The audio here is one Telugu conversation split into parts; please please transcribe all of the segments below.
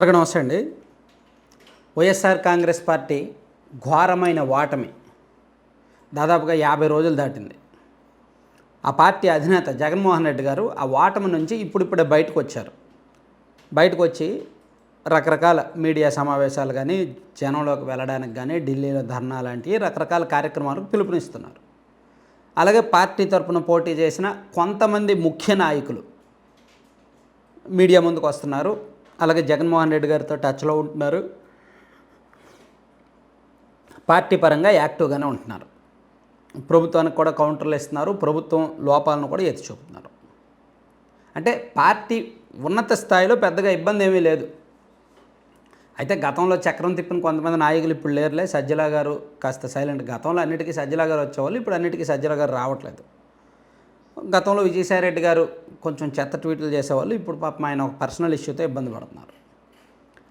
అందరికీ నమస్తే అండి. వైఎస్ఆర్ కాంగ్రెస్ పార్టీ ఘోరమైన ఓటమి. దాదాపుగా యాభై రోజులు దాటింది. ఆ పార్టీ అధినేత జగన్మోహన్ రెడ్డి గారు ఆ ఓటమి నుంచి ఇప్పుడిప్పుడే బయటకు వచ్చారు. బయటకు వచ్చి రకరకాల మీడియా సమావేశాలు కానీ జనంలోకి వెళ్ళడానికి కానీ ఢిల్లీలో ధర్నా లాంటివి రకరకాల కార్యక్రమాలకు పిలుపునిస్తున్నారు. అలాగే పార్టీ తరపున పోటీ చేసిన కొంతమంది ముఖ్య నాయకులు మీడియా ముందుకు వస్తున్నారు. అలాగే జగన్మోహన్ రెడ్డి గారితో టచ్లో ఉంటున్నారు. పార్టీ పరంగా యాక్టివ్గానే ఉంటున్నారు. ప్రభుత్వానికి కూడా కౌంటర్లు ఇస్తున్నారు ప్రభుత్వం లోపాలను కూడా ఎత్తి చూపుతున్నారు. అంటే పార్టీ ఉన్నత స్థాయిలో పెద్దగా ఇబ్బంది ఏమీ లేదు. అయితే గతంలో చక్రం తిప్పిన కొంతమంది నాయకులు ఇప్పుడు లేరులే. సజ్జల గారు కాస్త సైలెంట్. గతంలో అన్నిటికీ సజ్జల గారు వచ్చేవాళ్ళు. ఇప్పుడు అన్నిటికీ సజ్జల గారు రావట్లేదు. గతంలో విజయసాయి రెడ్డి గారు కొంచెం చెత్త ట్వీట్లు చేసేవాళ్ళు. ఇప్పుడు పాపం ఆయన ఒక పర్సనల్ ఇష్యూతో ఇబ్బంది పడుతున్నారు.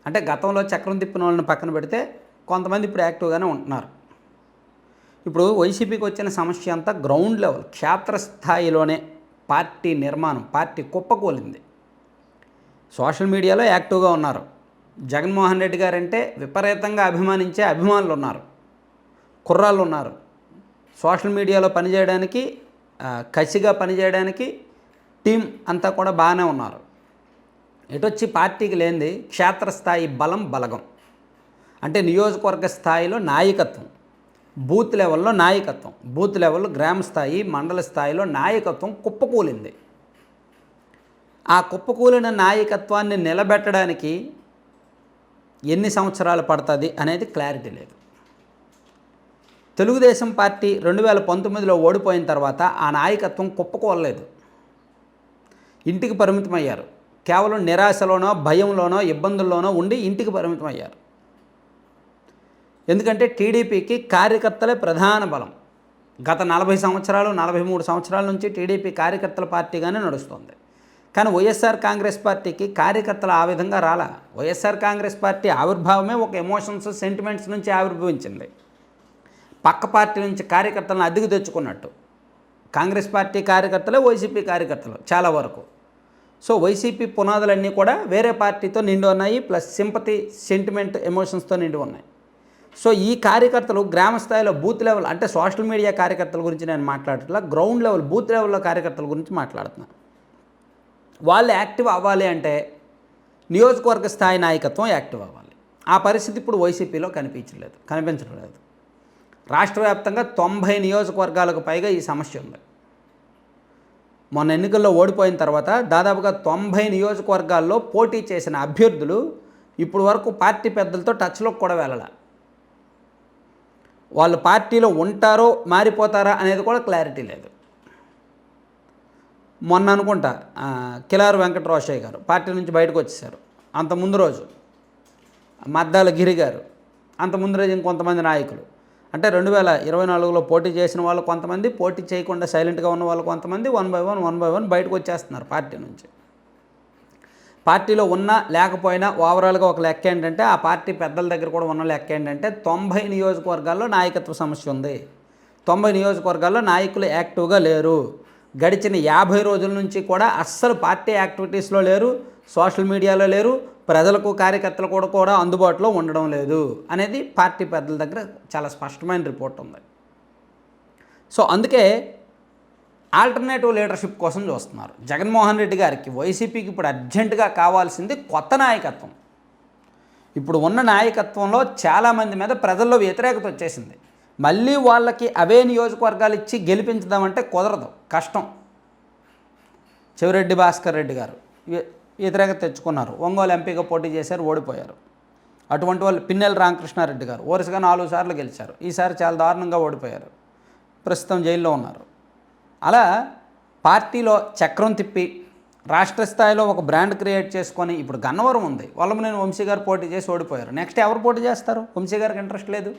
అంటే గతంలో చక్రం తిప్పిన వాళ్ళని పక్కన పెడితే కొంతమంది ఇప్పుడు యాక్టివ్గానే ఉంటున్నారు. ఇప్పుడు వైసీపీకి వచ్చిన సమస్య అంతా గ్రౌండ్ లెవెల్ క్షేత్రస్థాయిలోనే పార్టీ నిర్మాణం పార్టీ కుప్పకూలింది సోషల్ మీడియాలో యాక్టివ్గా ఉన్నారు. జగన్మోహన్ రెడ్డి గారంటే విపరీతంగా అభిమానించే అభిమానులు ఉన్నారు కుర్రాళ్ళు ఉన్నారు సోషల్ మీడియాలో పనిచేయడానికి కసిగా పనిచేయడానికి టీం అంతా కూడా బాగానే ఉన్నారు. ఎటొచ్చి పార్టీకి లేనిది క్షేత్రస్థాయి బలం బలగం. అంటే నియోజకవర్గ స్థాయిలో నాయకత్వం. బూత్ లెవెల్లో నాయకత్వం. బూత్ లెవెల్లో గ్రామ స్థాయి మండల స్థాయిలో నాయకత్వం కుప్పకూలింది. ఆ కుప్పకూలిన నాయకత్వాన్ని నిలబెట్టడానికి ఎన్ని సంవత్సరాలు పడుతుంది అనేది క్లారిటీ లేదు. తెలుగుదేశం పార్టీ రెండు వేల పంతొమ్మిదిలో ఓడిపోయిన తర్వాత ఆ నాయకత్వం కుప్పకూలలేదు. ఇంటికి పరిమితమయ్యారు. కేవలం నిరాశలోనో భయంలోనో ఇబ్బందుల్లోనో ఉండి ఇంటికి పరిమితమయ్యారు. ఎందుకంటే టీడీపీకి కార్యకర్తలే ప్రధాన బలం. గత నలభై సంవత్సరాలు నలభై మూడు సంవత్సరాల నుంచి టీడీపీ కార్యకర్తల పార్టీగానే నడుస్తుంది. కానీ వైఎస్ఆర్ కాంగ్రెస్ పార్టీకి కార్యకర్తలు ఆ విధంగా రాలా? వైఎస్ఆర్ కాంగ్రెస్ పార్టీ ఆవిర్భావమే ఒక ఎమోషన్స్ సెంటిమెంట్స్ నుంచి ఆవిర్భవించింది. పక్క పార్టీ నుంచి కార్యకర్తలను అద్దెకు తెచ్చుకున్నట్టు. కాంగ్రెస్ పార్టీ కార్యకర్తలే వైసీపీ కార్యకర్తలు చాలా వరకు. సో వైసీపీ పునాదులన్నీ కూడా వేరే పార్టీతో నిండి ఉన్నాయి ప్లస్ సింపతి సెంటిమెంట్ ఎమోషన్స్తో నిండి ఉన్నాయి. సో ఈ కార్యకర్తలు గ్రామ స్థాయిలో బూత్ లెవెల్ అంటే సోషల్ మీడియా కార్యకర్తల గురించి నేను మాట్లాడట్లా గ్రౌండ్ లెవెల్ బూత్ లెవెల్లో కార్యకర్తల గురించి మాట్లాడుతున్నాను వాళ్ళు యాక్టివ్ అవ్వాలి అంటే నియోజకవర్గ స్థాయి నాయకత్వం యాక్టివ్ అవ్వాలి. ఆ పరిస్థితి ఇప్పుడు వైసీపీలో కనిపించలేదు కనిపించడం లేదు రాష్ట్ర వ్యాప్తంగా తొంభై నియోజకవర్గాలకు పైగా ఈ సమస్య ఉంది. మొన్న ఎన్నికల్లో ఓడిపోయిన తర్వాత దాదాపుగా తొంభై నియోజకవర్గాల్లో పోటీ చేసిన అభ్యర్థులు ఇప్పుడు వరకు పార్టీ పెద్దలతో టచ్లోకి కూడా వెళ్ళాల. వాళ్ళు పార్టీలో ఉంటారో మారిపోతారా అనేది కూడా క్లారిటీ లేదు. మొన్న అనుకుంటా కిలారు వెంకటరోషయ్య గారు పార్టీ నుంచి బయటకు వచ్చేసారు. అంత ముందు రోజు మద్దాల గిరి గారు అంత ముందు రోజు ఇంకొంతమంది నాయకులు. అంటే రెండు వేల ఇరవై నాలుగులో పోటీ చేసిన వాళ్ళు కొంతమంది పోటీ చేయకుండా సైలెంట్గా ఉన్న వాళ్ళు కొంతమంది one by one one by one బయటకు వచ్చేస్తున్నారు పార్టీ నుంచి. పార్టీలో ఉన్నా లేకపోయినా ఓవరాల్గా ఒక లెక్క ఏంటంటే ఆ పార్టీ పెద్దల దగ్గర కూడా ఉన్న లెక్క ఏంటంటే తొంభై నియోజకవర్గాల్లో నాయకత్వ సమస్య ఉంది. తొంభై నియోజకవర్గాల్లో నాయకులు యాక్టివ్గా లేరు. గడిచిన యాభై రోజుల నుంచి కూడా అస్సలు పార్టీ యాక్టివిటీస్లో లేరు సోషల్ మీడియాలో లేరు ప్రజలకు కార్యకర్తలు కూడా కూడా అందుబాటులో ఉండడం లేదు అనేది పార్టీ పెద్దల దగ్గర చాలా స్పష్టమైన రిపోర్ట్ ఉంది. సో అందుకే ఆల్టర్నేటివ్ లీడర్షిప్ కోసం చూస్తున్నారు. జగన్మోహన్ రెడ్డి గారికి వైసీపీకి ఇప్పుడు అర్జెంటుగా కావాల్సింది కొత్త నాయకత్వం. ఇప్పుడు ఉన్న నాయకత్వంలో చాలామంది మీద ప్రజల్లో వ్యతిరేకత వచ్చేసింది. మళ్ళీ వాళ్ళకి అవే నియోజకవర్గాలు ఇచ్చి గెలిపించదామంటే కుదరదు కష్టం. చెవిరెడ్డి భాస్కర్ రెడ్డి గారు వ్యతిరేకత తెచ్చుకున్నారు. ఒంగోలు ఎంపీగా పోటీ చేశారు ఓడిపోయారు. అటువంటి వాళ్ళు పిన్నెల రామకృష్ణారెడ్డి గారు వరుసగా నాలుగు సార్లు గెలిచారు. ఈసారి చాలా దారుణంగా ఓడిపోయారు. ప్రస్తుతం జైల్లో ఉన్నారు. అలా పార్టీలో చక్రం తిప్పి రాష్ట్ర స్థాయిలో ఒక బ్రాండ్ క్రియేట్ చేసుకొని ఇప్పుడు గన్నవరం ఉంది. వల్లభనేని వంశీ గారు పోటీ చేసి ఓడిపోయారు. నెక్స్ట్ ఎవరు పోటీ చేస్తారు? వంశీ గారికి ఇంట్రెస్ట్ లేదు.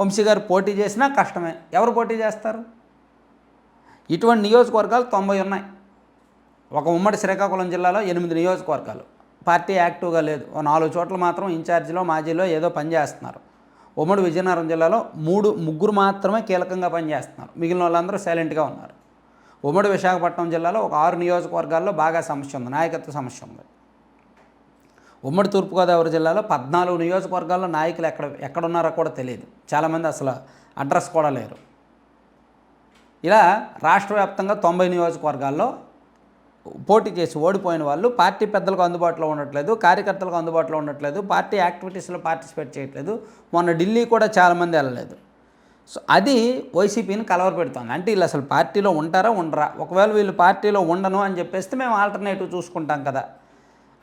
వంశీ గారు పోటీ చేసినా కష్టమే. ఎవరు పోటీ చేస్తారు? ఇటువంటి నియోజకవర్గాలు తొంభై ఉన్నాయి. ఒక ఉమ్మడి శ్రీకాకుళం జిల్లాలో ఎనిమిది నియోజకవర్గాలు. పార్టీ యాక్టివ్గా లేదు. ఓ నాలుగు చోట్ల మాత్రం ఇన్ఛార్జిలో మాజీలో ఏదో పనిచేస్తున్నారు ఉమ్మడి విజయనగరం జిల్లాలో మూడు ముగ్గురు మాత్రమే కీలకంగా పనిచేస్తున్నారు మిగిలిన వాళ్ళందరూ సైలెంట్గా ఉన్నారు. ఉమ్మడి విశాఖపట్నం జిల్లాలో ఒక ఆరు నియోజకవర్గాల్లో బాగా సమస్య ఉంది. నాయకత్వ సమస్య ఉంది. ఉమ్మడి తూర్పుగోదావరి జిల్లాలో పద్నాలుగు నియోజకవర్గాల్లో నాయకులు ఎక్కడ ఎక్కడున్నారో కూడా తెలియదు. చాలామంది అసలు అడ్రస్ కూడా లేరు. ఇలా రాష్ట్ర వ్యాప్తంగా తొంభై నియోజకవర్గాల్లో పోటీ చేసి ఓడిపోయిన వాళ్ళు పార్టీ పెద్దలకు అందుబాటులో ఉండట్లేదు కార్యకర్తలకు అందుబాటులో ఉండట్లేదు పార్టీ యాక్టివిటీస్లో పార్టిసిపేట్ చేయట్లేదు. మొన్న ఢిల్లీ కూడా చాలామంది వెళ్ళలేదు. సో అది వైసీపీని కలవరపెడుతోంది అంటే వీళ్ళు అసలు పార్టీలో ఉంటారా ఉండరా? ఒకవేళ వీళ్ళు పార్టీలో ఉండను అని చెప్పేస్తే మేము ఆల్టర్నేటివ్ చూసుకుంటాం కదా.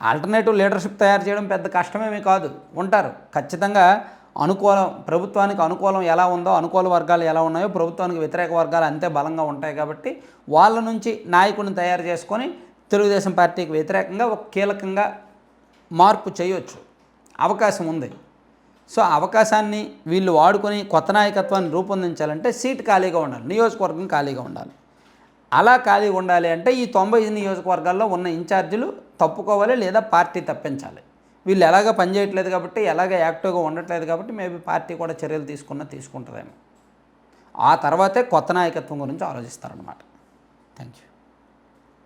ఆల్టర్నేటివ్ లీడర్షిప్ తయారు చేయడం పెద్ద కష్టమేమీ కాదు. ఉంటారు. ఖచ్చితంగా అనుకూలం ప్రభుత్వానికి అనుకూలం ఎలా ఉందో అనుకూల వర్గాలు ఎలా ఉన్నాయో ప్రభుత్వానికి వ్యతిరేక వర్గాలు అంతే బలంగా ఉంటాయి కాబట్టి వాళ్ళ నుంచి నాయకుడిని తయారు చేసుకొని తెలుగుదేశం పార్టీకి వ్యతిరేకంగా ఒక కీలకంగా మార్పు చేయొచ్చు. అవకాశం ఉంది. సో అవకాశాన్ని వీళ్ళు వాడుకొని కొత్త నాయకత్వాన్ని రూపొందించాలంటే సీట్ ఖాళీగా ఉండాలి నియోజకవర్గం ఖాళీగా ఉండాలి. అలా ఖాళీ ఉండాలి అంటే ఈ తొంభై నియోజకవర్గాల్లో ఉన్న ఇన్ఛార్జీలు తప్పుకోవాలి లేదా పార్టీ తప్పించాలి. వీళ్ళు ఎలాగ పనిచేయట్లేదు కాబట్టి ఎలాగ యాక్టివ్గా ఉండట్లేదు కాబట్టి మేబీ పార్టీ కూడా చర్యలు తీసుకున్నా తీసుకుంటుందేమో. ఆ తర్వాతే కొత్త నాయకత్వం గురించి ఆలోచిస్తారనమాట థ్యాంక్ యూ